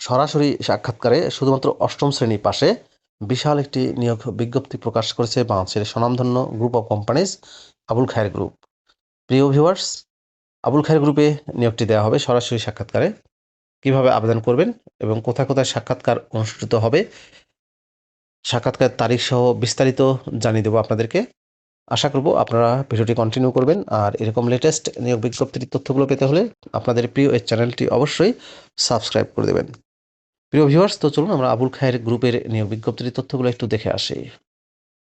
সরাসরি সাক্ষাৎকারে শুধুমাত্র অষ্টম শ্রেণি পাশে বিশাল একটি নিয়োগ বিজ্ঞপ্তি প্রকাশ করেছে বাংলাদেশের স্বনামধন্য group of companies Abul Khayer group প্রিয় ভিউয়ার্স আবুল খায়ের গ্রুপে নিয়োগটি দেওয়া হবে সরাসরি সাক্ষাৎকারে। কীভাবে আবেদন করবেন এবং কোথায় কোথায় সাক্ষাৎকার অনুষ্ঠিত হবে সাক্ষাৎকার তারিখ সহ বিস্তারিত জানিয়ে দেবো আপনাদেরকে। আশা করব আপনারা ভিডিওটি কন্টিনিউ করবেন। আর এরকম লেটেস্ট নিয়োগ বিজ্ঞপ্তির তথ্যগুলো পেতে হলে আপনাদের প্রিয় এই চ্যানেলটি অবশ্যই সাবস্ক্রাইব করে দেবেন। প্রিয় ভিউয়ার্স তো চলুন আমরা আবুল খায়ের গ্রুপের নিয়োগ বিজ্ঞপ্তির তথ্যগুলো একটু দেখে আসি।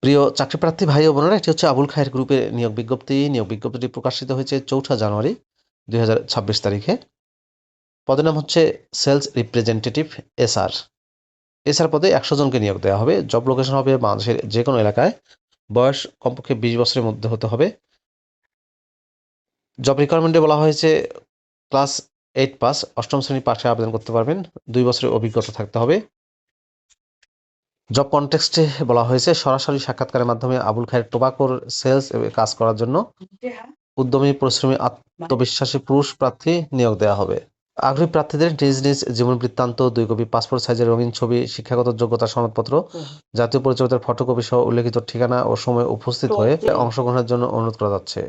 প্রিয় চাকরি প্রার্থী ভাই ও বোনেরা, এটি হচ্ছে আবুল খায়ের গ্রুপের নিয়োগ বিজ্ঞপ্তি। নিয়োগ বিজ্ঞপ্তিটি প্রকাশিত হয়েছে চৌঠা জানুয়ারি দুই হাজার ছাব্বিশ তারিখে। পদের নাম হচ্ছে সেলস রিপ্রেজেন্টেটিভ এসআর। এসআর পদে একশো জনকে নিয়োগ দেওয়া হবে। জব লোকেশন হবে বাংলাদেশের যে কোনো এলাকায়। বয়স কমপক্ষে বিশ বছরের মধ্যে হতে হবে। জব রিকোয়ারমেন্টে বলা হয়েছে ক্লাস এইট পাস অষ্টম শ্রেণি পাশে আবেদন করতে পারবেন। দুই বছরের অভিজ্ঞতা থাকতে হবে। জব কনটেক্সটে বলা হয়েছে, সরাসরি সাক্ষাৎকারের মাধ্যমে আবুল খায়ের টোবাকোর সেলস কাজ করার জন্য উদ্যমী পরিশ্রমী আত্মবিশ্বাসী পুরুষ প্রার্থী নিয়োগ দেওয়া হবে। আগ্রহী প্রার্থীদের নিজ নিজ জীবন বৃত্তান্ত, দুই কপি পাসপোর্ট সাইজের রঙিন ছবি, শিক্ষাগত যোগ্যতা সনদপত্র, জাতীয় পরিচয়পত্রের ফটোকপি সহ উল্লেখিত ঠিকানা ও সময় উপস্থিত হয়ে অংশগ্রহণের জন্য অনুরোধ করা যাচ্ছে।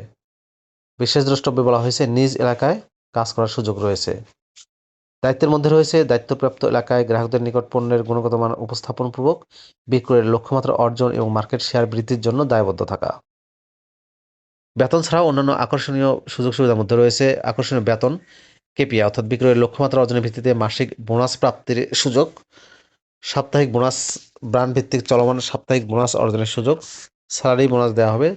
বিশেষ দ্রষ্টব্যে বলা হয়েছে, নিজ এলাকায় কাজ করার সুযোগ রয়েছে। দায়িত্বের মধ্যে রয়েছে দায়িত্বপ্রাপ্ত এলাকায় গ্রাহকদের নিকট পণ্যের গুণগত মান উপস্থাপনপূর্বক, বিক্রয়ের লক্ষ্যমাত্রা অর্জন এবং মার্কেট শেয়ার বৃদ্ধির জন্য দায়বদ্ধ থাকা। বেতন ছাড়াও অন্যান্য আকর্ষণীয় সুযোগ সুবিধার মধ্যে রয়েছে আকর্ষণীয় বেতন, কেপিআই অর্থাৎ বিক্রয়ের লক্ষ্যমাত্রা অর্জনের ভিত্তিতে মাসিক বোনাস প্রাপ্তির সুযোগ, সাপ্তাহিক বোনাস ব্র্যান্ড ভিত্তিক চলমান সাপ্তাহিক বোনাস অর্জনের সুযোগ, স্যালারি বোনাস দেওয়া হবে।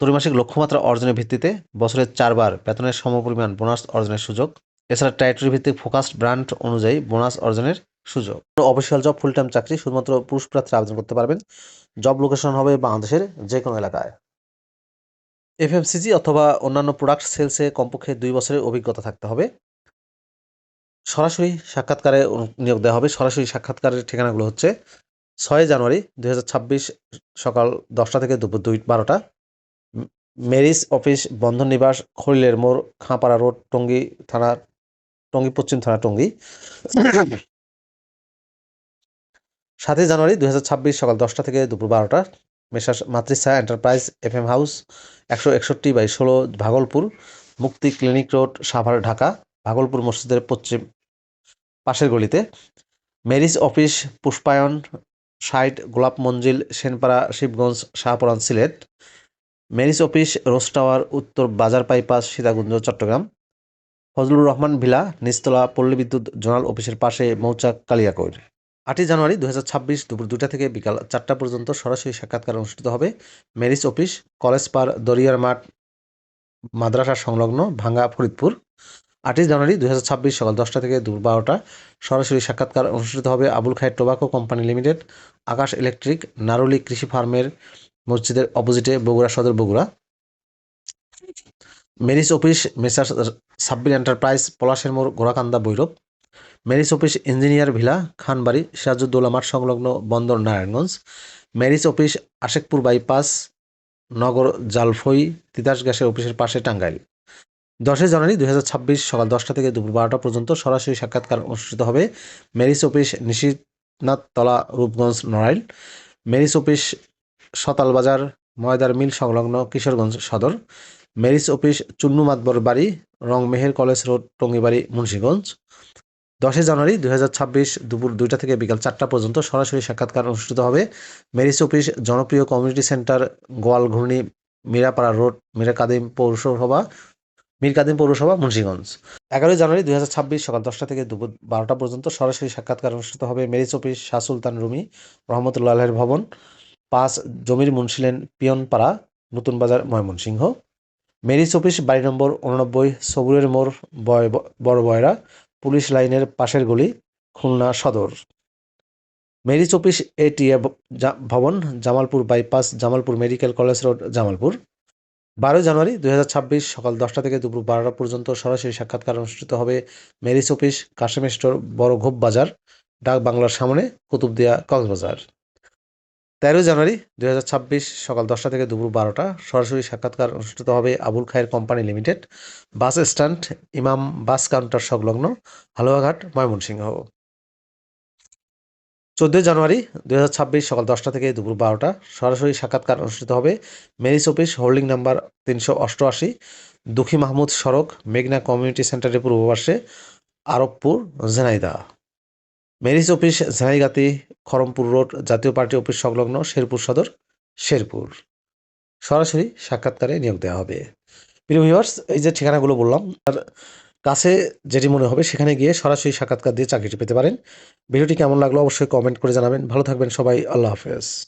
ত্রৈমাসিক লক্ষ্যমাত্রা অর্জনের ভিত্তিতে বছরে চারবার বেতনের সমপরিমাণ বোনাস অর্জনের সুযোগ, এছাড়া টাইটরি ভিত্তিক ফোকাসড ব্র্যান্ড অনুযায়ী বোনাস অর্জনের সুযোগ। অফিসিয়াল জব ফুল টাইম চাকরি শুধুমাত্র পুরুষ প্রার্থীরা আবেদন করতে পারবেন। জব লোকেশন হবে বাংলাদেশের যে কোনো এলাকায় এফএমসিজি অথবা অন্যান্য প্রোডাক্ট সেলসে কমপক্ষে দুই বছরের অভিজ্ঞতা থাকতে হবে। সরাসরি সাক্ষাৎকারে নিয়োগ দেওয়া হবে। সরাসরি সাক্ষাৎকারের ঠিকানাগুলো হচ্ছে ছয় জানুয়ারি দুই হাজার ছাব্বিশ সকাল দশটা থেকে দুপুর দুই বারোটা। মেরিস অফিস বন্ধন নিবাস খলিলের মোড় খাঁপাড়া রোড, টঙ্গী থানা, টঙ্গী পশ্চিম থানা, টঙ্গী। সাতই জানুয়ারি দু হাজার ছাব্বিশ সকাল দশটা থেকে দুপুর বারোটা Messrs Matrisha enterprise F M house, একশো একষট্টি বাই ষোলো ভাগলপুর, মুক্তি ক্লিনিক রোড, সাভার, ঢাকা, ভাগলপুর মসজিদের পশ্চিম পাশের গলিতে। মেরিস office Pushpayan, site, Golap Manzil, Senpara, Shibganj, Shahporan, Sylhet. Mary's office rose tower Uttar Bazar bypass Sitakunda Chattogram. Fazlur Rahman villa Nistala পল্লী বিদ্যুৎ জোনাল অফিসের পাশে মৌচাক কালিয়াকৈর। আটই জানুয়ারি দু হাজার ছাব্বিশ দুপুর দুটা থেকে বিকাল চারটা পর্যন্ত সরাসরি সাক্ষাৎকার অনুষ্ঠিত হবে মেরিস অফিস, কলেজ পার দরিয়ার মাঠ, মাদ্রাসা সংলগ্ন, ভাঙ্গা ফরিদপুর। আটই জানুয়ারি দু হাজার ছাব্বিশ সকাল দশটা থেকে দুপুর বারোটা সরাসরি সাক্ষাৎকার অনুষ্ঠিত হবে Abul Khayer tobacco company limited, Akash electric, Naruli কৃষি ফার্মের মসজিদের অপোজিটে বগুড়া সদর বগুড়া। মেরিস অফিস মেসার সাব্বির এন্টারপ্রাইজ পলাশের মোড় Gorakanda Bhairab Mary's office engineer villa, Khanbari, Sirajuddaula মাঠ সংলগ্ন বন্দর, নারায়ণগঞ্জ। মেরিস অফিস আশেকপুর বাইপাস নগর জালফই, তিতাস গ্যাসের অফিসের পাশে টাঙ্গাইল। দশই জানুয়ারি দু হাজার ছাব্বিশ সকাল দশটা থেকে দুপুর বারোটা পর্যন্ত সরাসরি সাক্ষাৎকার অনুষ্ঠিত হবে। মেরিস অফিস নিশিনাথ তলা রূপগঞ্জ, নড়াইল। মেরিস অফিস সতাল বাজার ময়দার মিল সংলগ্ন কিশোরগঞ্জ সদর, মেরিস অফিস, চুন্নু মাতবর বাড়ি রং মেহের কলেজ রোড, টঙ্গিবাড়ি, মুন্সীগঞ্জ। দশই জানুয়ারি দুই হাজার ছাব্বিশ দুপুর দুইটা থেকে বিকাল চারটা পর্যন্ত সরাসরি সাক্ষাৎকার অনুষ্ঠিত হবে মেরিস অফিস জনপ্রিয় কমিউনিটি সেন্টার, গোয়াল ঘূর্ণি, মিরাপাড়া রোড, মিরা কাদিম পৌরসভা, মীর কাদিম পৌরসভা, মুন্সীগঞ্জ। এগারোই জানুয়ারি দুই হাজার ছাব্বিশ সকাল দশটা থেকে দুপুর বারোটা পর্যন্ত সরাসরি সাক্ষাৎকার অনুষ্ঠিত হবে মেরিস অফিস শাহ সুলতান রুমি রহমতুল্লাহের ভবন। পাঁচ জমির মুন্সিলেন পিয়নপাড়া, নতুন বাজার ময়মনসিংহ। মেরিস অফিস বাড়ি নম্বর উননব্বই, সবুরের মোড়, বয় বড় বয়রা, পুলিশ লাইনের পাশের গলি, খুলনা সদর। মেরিস অফিস এটিএ ভবন, Jamalpur bypass, Jamalpur medical college road, Jamalpur. বারোই জানুয়ারি দু হাজার ছাব্বিশ, সকাল দশটা থেকে দুপুর বারোটা পর্যন্ত সরাসরি সাক্ষাৎকার অনুষ্ঠিত হবে মেরিস অফিস কাশেম স্টোর, বড় ঘোপ বাজার ডাক বাংলার সামনে, কুতুবদিয়া কক্সবাজার। তেরোই জানুয়ারি দুই হাজার ছাব্বিশ সকাল দশটা থেকে দুপুর বারোটা। সরাসরি সাক্ষাৎকার অনুষ্ঠিত হবে Abul Khayer company limited. Bus stand, Imam bus counter সংলগ্ন হালুয়াঘাট, ময়মনসিংহ। চোদ্দোই জানুয়ারি দুই হাজার ছাব্বিশ সকাল দশটা থেকে দুপুর বারোটা। সরাসরি সাক্ষাৎকার অনুষ্ঠিত হবে মেরিস অফিস, হোল্ডিং নাম্বার তিনশো অষ্টআশি, দুঃখী মাহমুদ সড়ক, মেঘনা কমিউনিটি সেন্টারের পূর্ব পাশে Arabpur Jhenaidah Mary's office Jhaigati Kharampur road Jatiya party office সংলগ্ন শেরপুর সদর, শেরপুর। সরাসরি সাক্ষাৎকারে নিয়োগ দেওয়া হবে। প্রিয় এই যে ঠিকানাগুলো বললাম, তার কাছে যেটি মনে হবে, সেখানে গিয়ে সরাসরি সাক্ষাৎকার দিয়ে চাকরিটি পেতে পারেন। ভিডিওটি কেমন লাগল অবশ্যই কমেন্ট করে জানাবেন। ভালো থাকবেন সবাই, আল্লাহ হাফেজ।